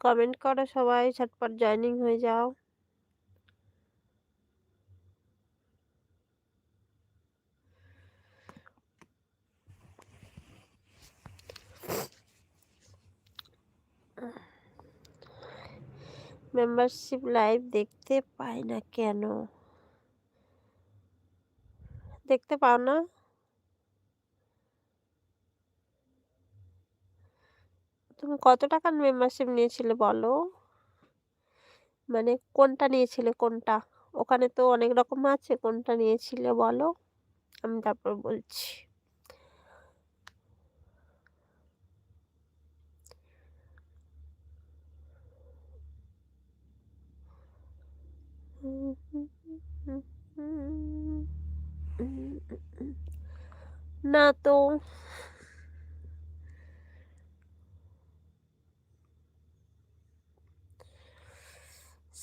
Comment করো সবাই, ঝটপট জয়নিং হয়ে যাও। মেম্বারশিপ লাইভ দেখতে পাই না কেন? দেখতে পাও না? তুমি কত টাকার মেম্বারশিপ নিয়েছিলে বলো? মানে কোনটা নিয়েছিলে কোনটা? ওখানে তো অনেক রকম আছে, কোনটা নিয়েছিলে বলো? আমি তারপর বলছি। না তো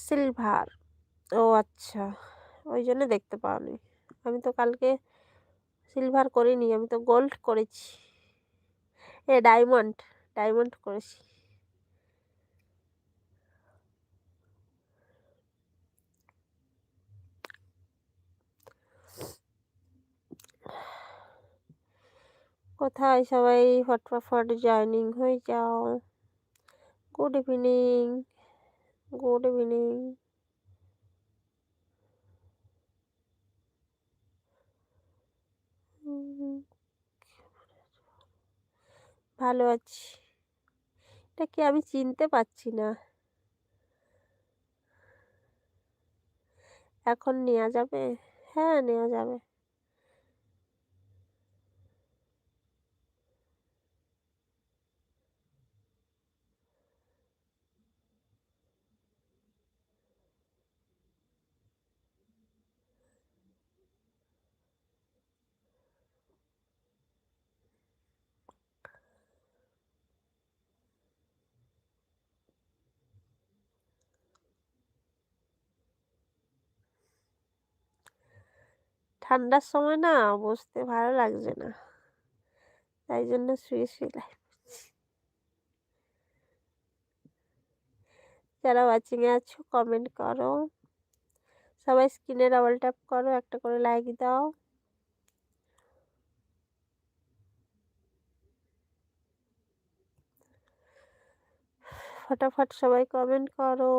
সিলভার ও আচ্ছা ওই জন্য দেখতে পাওনি। আমি তো কালকে সিলভার করিনি, আমি তো গোল্ড করেছি। এ, ডায়মন্ড ডায়মন্ড করেছি। কোথায় সবাই ফটফট জয়নিং হয়ে যাও। গুড ইভিনিং গুড ইভিনিং ভালো আছি। এটা কি আমি চিনতে পারছি না? এখন নেওয়া যাবে? হ্যাঁ নেওয়া যাবে। ঠান্ডার সময় না বসতে ভালো লাগছে না। তাই জন্য শুয়ে শুয়ে লাইভ যারা ওয়াচিংয়ে আছো কমেন্ট করো। সবাই স্ক্রিনে ডাবল ট্যাপ করো, একটা করে লাইক দাও। ফটাফট সবাই কমেন্ট করো।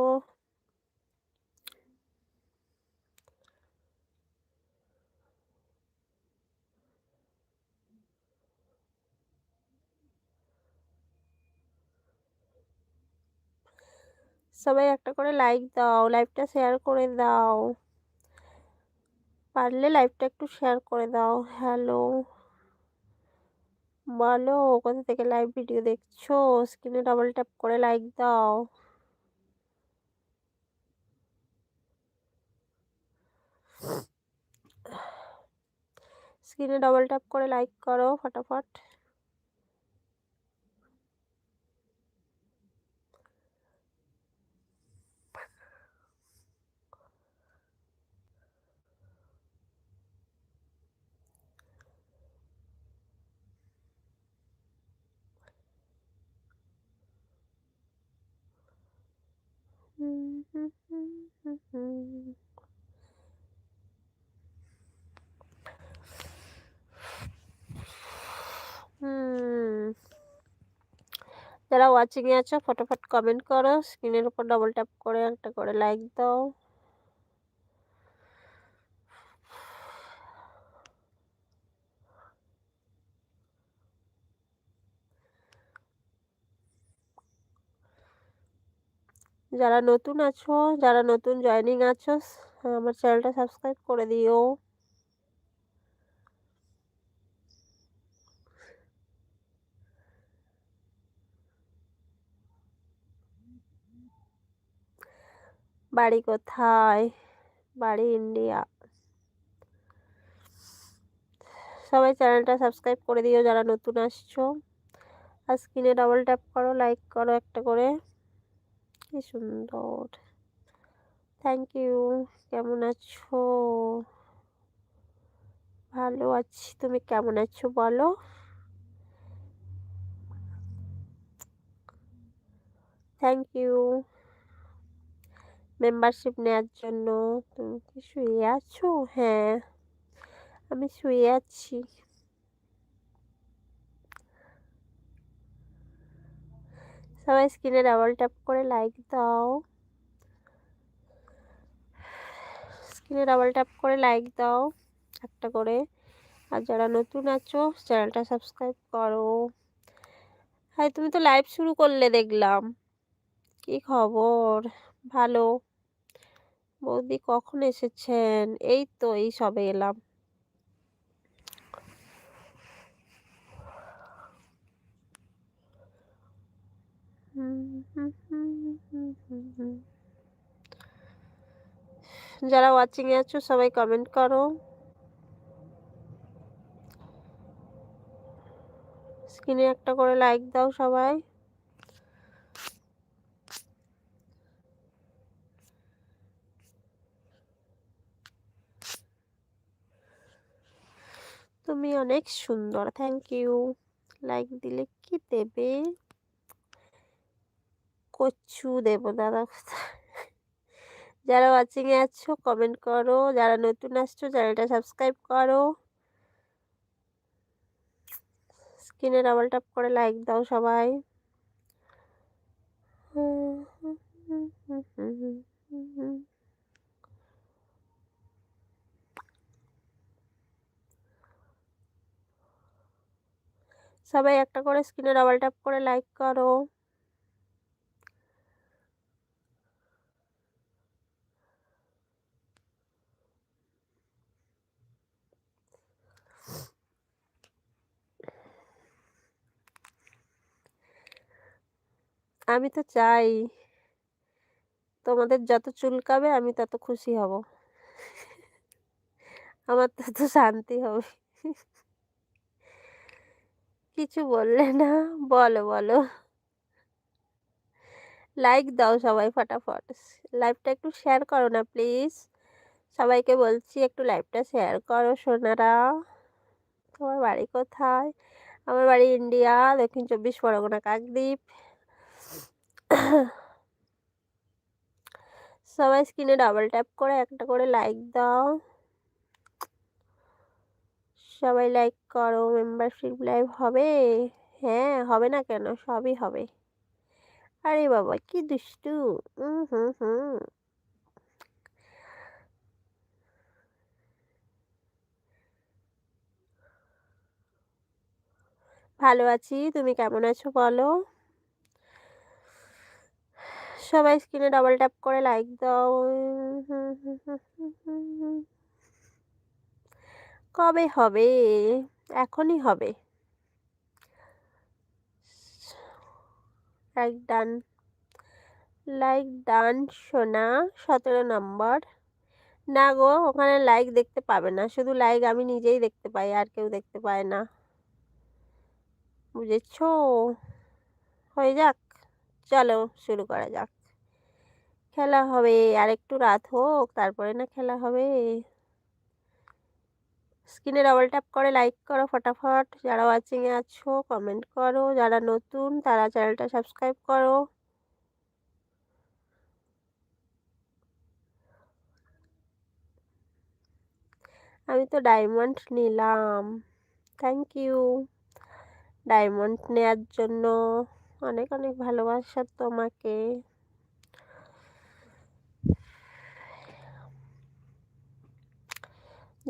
সবাই একটা করে লাইক দাও লাইভটা শেয়ার করে দাও। পারলে লাইভটা একটু শেয়ার করে দাও। হ্যালো বলো, কোথা থেকে লাইভ ভিডিও দেখছ? স্ক্রিনে ডাবল ট্যাপ করে লাইক দাও। স্ক্রিনে ডাবল ট্যাপ করে লাইক করো, ফটাফট। যারা ওয়াচিংয়ে আছো ফটোফট কমেন্ট করো স্ক্রিনের উপর ডবল ট্যাপ করে একটা করে লাইক দাও যারা নতুন আছো, যারা নতুন জয়নিং আছো, আমার চ্যানেলটা সাবস্ক্রাইব করে দিও। বাড়ি কোথায়? বাড়ি ইন্ডিয়া। সবাই চ্যানেলটা সাবস্ক্রাইব করে দিও যারা নতুন আসছো। আর স্ক্রিনে ডাবল ট্যাপ করো লাইক করো একটা করে। কি সুন্দর। থ্যাংক ইউ কেমন আছো? ভালো আছি। তুমি কেমন আছো বলো? থ্যাংক ইউ মেম্বারশিপ নেওয়ার জন্য তুমি কি শুয়ে আছো? হ্যাঁ আমি শুয়ে আছি। সবাই স্ক্রিনে ডাবল ট্যাপ করে লাইক দাও। স্ক্রিনে ডাবল ট্যাপ করে লাইক দাও একটা করে। আর যারা নতুন আছো, চ্যানেলটা সাবস্ক্রাইব করো। হ্যাঁ তুমি তো লাইভ শুরু করলে দেখলাম। কি খবর? ভালো। বৌদি কখন এসেছেন? এই তো, এই সবে এলাম। যারা ওয়াচিংয়ে আছো, সবাই কমেন্ট করো। স্ক্রিনে একটা করে লাইক দাও সবাই। তুমি অনেক সুন্দর থ্যাংক ইউ লাইক দিলে কি দেবে? কচু দেব দাদা। যারা ওয়াচিংয়ে আছো কমেন্ট করো। যারা নতুন আসছো, চ্যানেলটা সাবস্ক্রাইব করো। স্ক্রিনে ডাবল ট্যাপ করে লাইক দাও সবাই। সবাই একটা করে স্ক্রিনে ডাবল ট্যাপ করে লাইক করো। আমি তো চাই, তোমাদের যত চুলকাবে আমি তত খুশি হব। আমার তত শান্তি হবে। কিছু বললে না, বলো বলো। লাইক দাও সবাই ফটাফট। লাইভটা একটু শেয়ার করো না প্লিজ সবাইকে বলছি একটু লাইভটা শেয়ার করো, সোনারা। তোমার বাড়ি কোথায়? আমার বাড়ি ইন্ডিয়া, দক্ষিণ চব্বিশ পরগনা, কাকদ্বীপ। সবাই স্ক্রিনে ডাবল ট্যাপ করে একটা করে লাইক দাও। সবাই লাইক করো মেম্বারশিপ লাইভ হবে? হ্যাঁ হবে না কেন? সবই হবে। আরে বাবা, কি দুষ্টু। হুম হুম হুম। ভালো আছি, তুমি কেমন আছো বলো? সবাই স্ক্রিনে ডাবল ট্যাপ করে লাইক দাও। কবে হবে? এখনই হবে। লাইক ডান লাইক ডান সোনা, সতেরো নম্বর। না গো, ওখানে লাইক দেখতে পাবে না। শুধু লাইক আমি নিজেই দেখতে পাই, আর কেউ দেখতে পায় না। বুঝেছ? হয়ে যাক। চলো, শুরু করা যাক। খেলা হবে আর একটু রাত হোক, তারপরে না খেলা হবে। স্ক্রিনে ডাবল ট্যাপ করে লাইক করো ফটাফট। যারা ওয়াচিংয়ে আছো কমেন্ট করো। যারা নতুন, তারা চ্যানেলটা সাবস্ক্রাইব করো। আমি তো ডায়মন্ড নিলাম। থ্যাংক ইউ ডায়মন্ড নেওয়ার জন্য অনেক অনেক ভালোবাসা তোমাকে।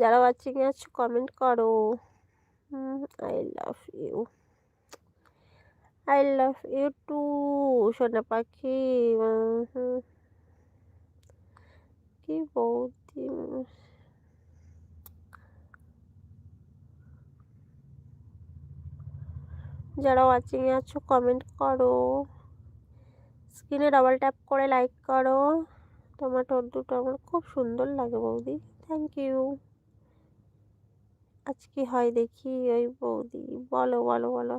যারা ওয়াচিংয়ে আছো কমেন্ট করো। I love you I love you too সোনা পাখি। কি বৌদি যারা ওয়াচিংয়ে আছো কমেন্ট করো। স্ক্রিনে ডাবল ট্যাপ করে লাইক করো। তোমার ঠোঁট দুটো আমার খুব সুন্দর লাগে বৌদি। থ্যাংক ইউ আজ কি হয় দেখি, ওই বৌদি বলো বলো বলো।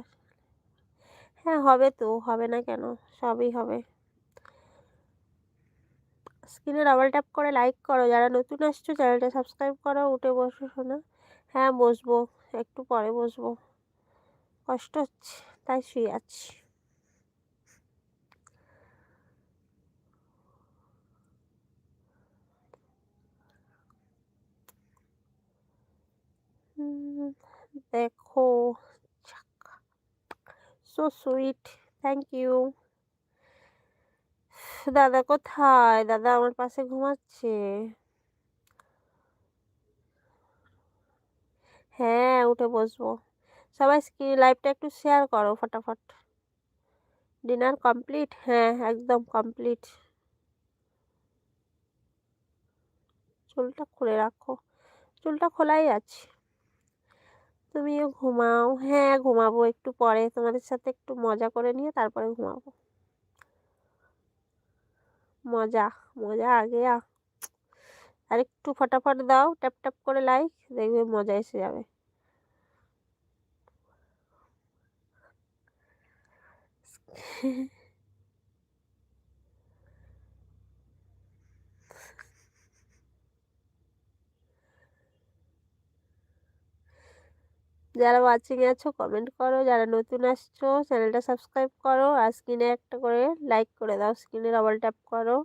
হ্যাঁ হবে তো, হবে না কেন, সবই হবে। স্ক্রিনে ডাবল ট্যাপ করে লাইক করো, যারা নতুন আসছো চ্যানেলটা সাবস্ক্রাইব করো, উঠে বসো শোনা। হ্যাঁ বসবো, একটু পরে বসবো। কষ্ট হচ্ছে, তাই শুয়ে আছি। দেখো সো সুইট থ্যাংক ইউ দাদা কোথায়? দাদা আমার পাশে ঘুমাচ্ছে। হ্যাঁ উঠে বসবো। সবাই লাইভটা একটু শেয়ার করো ফটাফট। Dinner complete? হ্যাঁ একদম কমপ্লিট। চুলটা খুলে রাখো। চুলটা খোলাই আছে। তুমিও ঘুমাও। হ্যাঁ ঘুমাবো একটু পরে। তোমাদের সাথে একটু মজা করে নিয়ে তারপরে ঘুমাবো। মজা মজা আগে আর একটু ফটাফট দাও, ট্যাপ ট্যাপ করে লাইক দেখবে মজা এসে যাবে। যারা ওয়াচিং আছো কমেন্ট করো। যারা নতুন আসছো চ্যানেলটা সাবস্ক্রাইব করো। আর স্ক্রিনে একটা করে লাইক করে দাও। স্ক্রিনে ডবল ট্যাপ করো।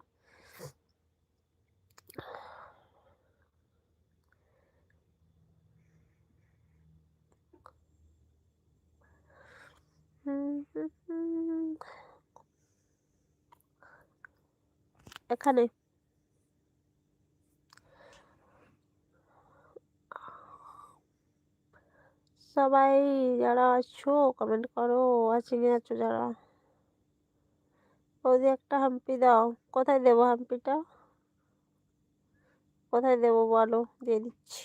এখানে। সবাই যারা আছো কমেন্ট করো ওয়াচিংয়ে আছো যারা। ওদের একটা হাম্পি দাও। কোথায় দেবো হাম্পিটা? কোথায় দেবো বলো, দিয়ে দিচ্ছি।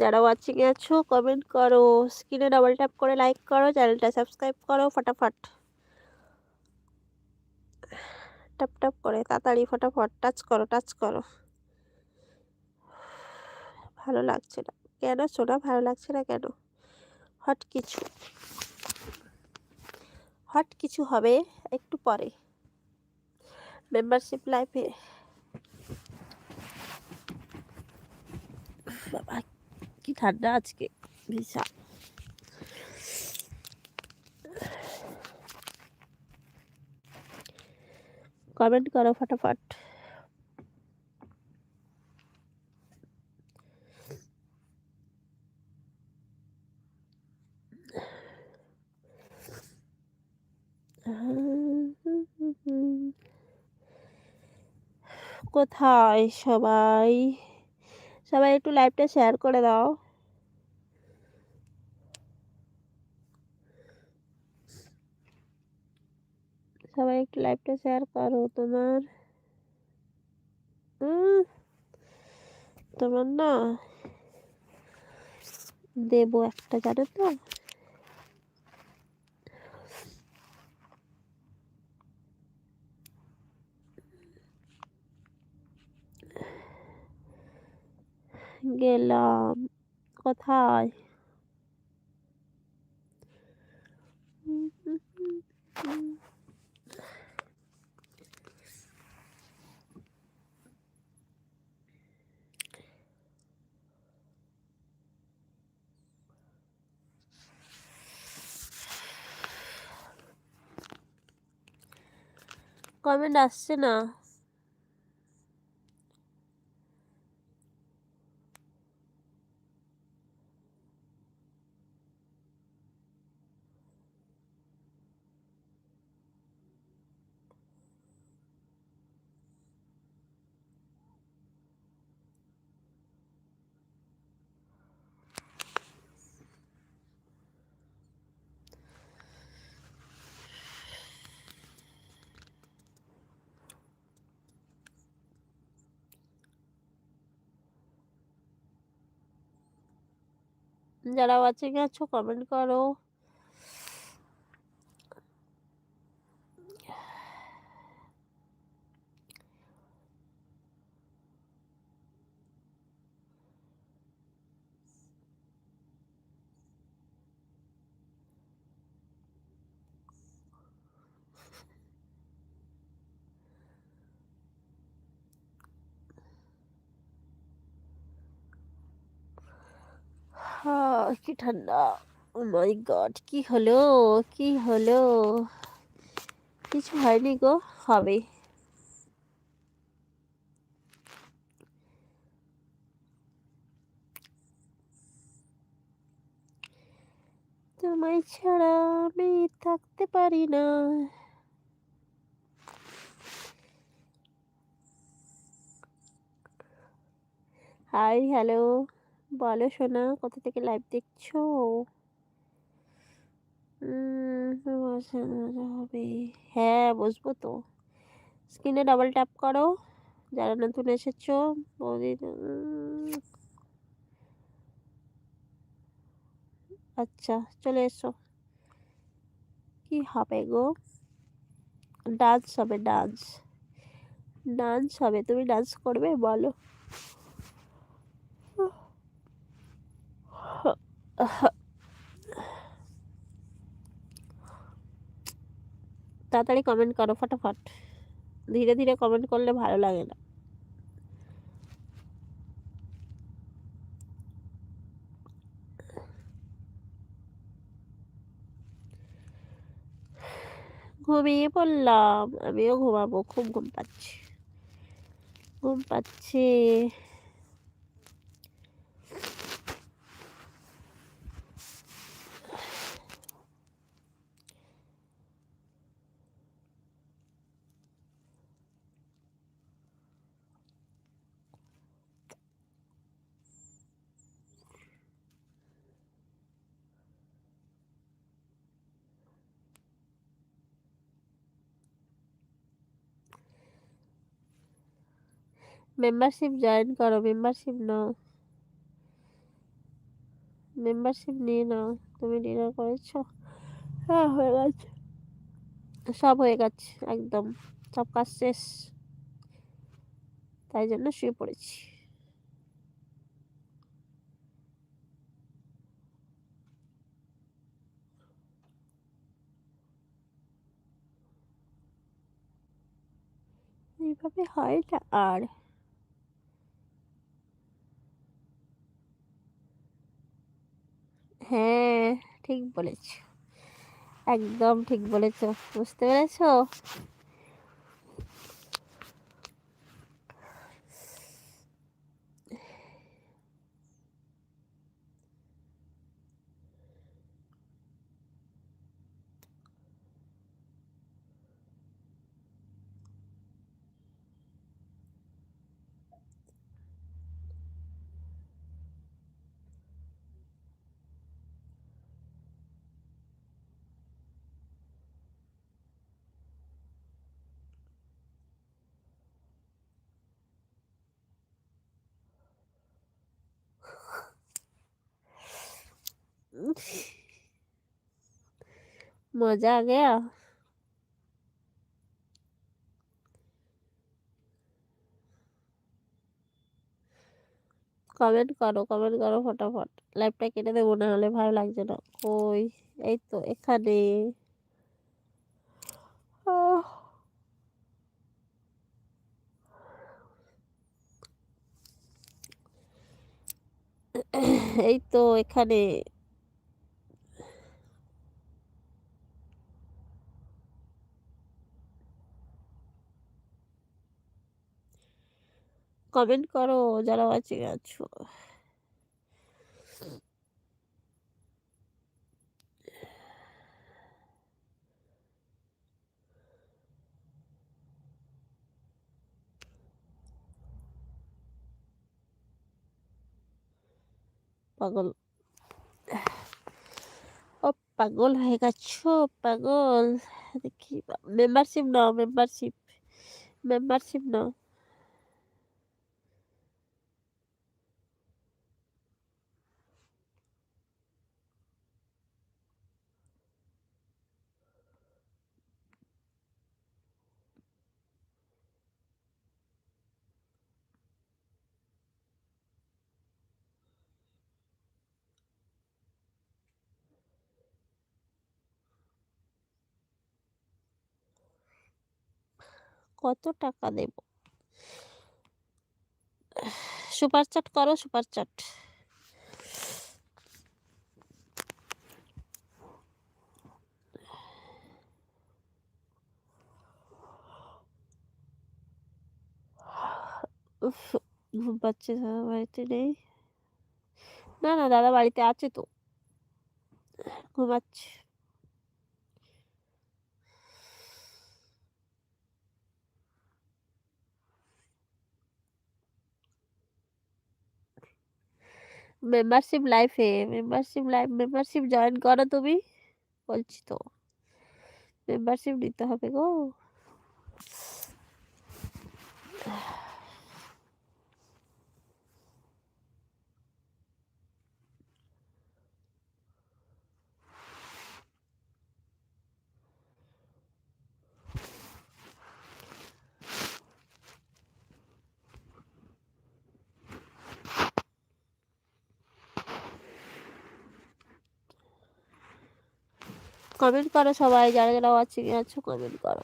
যারা ওয়াচিংয়ে আছো কমেন্ট করো। স্ক্রিনে ডাবল ট্যাপ করে লাইক করো চ্যানেলটা সাবস্ক্রাইব করো, ফটাফট। ট্যাপ ট্যাপ করে তাড়াতাড়ি ফটাফট টাচ করো টাচ করো। ভালো লাগছে না। কেন সোনা, ভালো লাগছে না কেন? হট কিছু। হট কিছু হবে একটু পরে। মেম্বারশিপ লাইফে বাবা, কি ঠান্ডা আজকে বিশাল কমেন্ট করো ফটাফট। কোথায় সবাই? সবাই একটু লাইভটা শেয়ার করে দাও। সবাই একটু লাইভটা শেয়ার করো তোমার? তোমার না দেবো একটা জানো তো? গেলাম কোথায়? কমেন্ট আসছে না। যারা ওয়াচিং আছো কমেন্ট করো। কি ঠান্ডা। ও মাই গড, কি হলো কি হলো? কিছু হয়নি গো, হবে। তোমায় ছাড়া আমি থাকতে পারি না। Hi, hello. বলো সোনা, কোথা থেকে লাইভ দেখছ? হবে। হ্যাঁ বসবো তো। স্ক্রিনে ডাবল ট্যাপ করো। যারা নতুন এসেছ, বৌদি আচ্ছা চলে এসো। কি হবে গো? ডান্স হবে ডান্স ডান্স হবে, তুমি ডান্স করবে? বলো। তাড়াতাড়ি কমেন্ট করো, ফটাফট। ধীরে ধীরে কমেন্ট করলে ভালো লাগে না। ঘুমিয়ে পড়লাম। আমিও ঘুমাবো, খুব ঘুম পাচ্ছি। ঘুম পাচ্ছে। মেম্বারশিপ জয়েন করো মেম্বারশিপ নাও। মেম্বারশিপ নিয়ে নাও, তুমি ডিনার করেছ। হ্যাঁ হয়ে গেছে। সব হয়ে গেছে, একদম। সব কাজ শেষ। তাই জন্য শুয়ে পড়েছি। এইভাবে হয় না আর। হ্যাঁ ঠিক বলেছ। একদম ঠিক বলেছ। বুঝতে পেরেছ? मजा आ गया কমেন্ট করো কমেন্ট করো ফটাফট লাইভটা কেটে দেবো না হলে ভালো লাগছে না ওই এই তো এখানে এই তো এখানে কমেন্ট করো, যারা আছে আছো। পাগল। ও পাগল হয়ে গেছো, পাগল। দেখি মেম্বারশিপ নাও মেম্বারশিপ মেম্বারশিপ নাও। কত টাকা দেব? সুপার চাট করো, সুপার চাট। ঘুম দাদা বাড়িতে নেই। না না, দাদা বাড়িতে আছে তো। ঘুমাচ্ছে। মেম্বারশিপ লাইফে মেম্বারশিপ লাইফ মেম্বারশিপ জয়েন করো তুমি। বলছি তো মেম্বারশিপ নিতে হবে গো। কমেন্ট করো সবাই যারা যারা ওয়াচিং আছো কমেন্ট করো।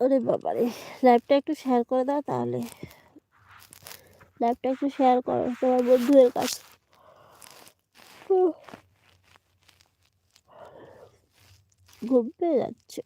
ওরে বাবারে লাইভটা একটু শেয়ার করে দাও তাহলে। লাইভটা একটু শেয়ার করো, তোমার বন্ধুদের কাছে। ঘুম পেয়ে যাচ্ছে।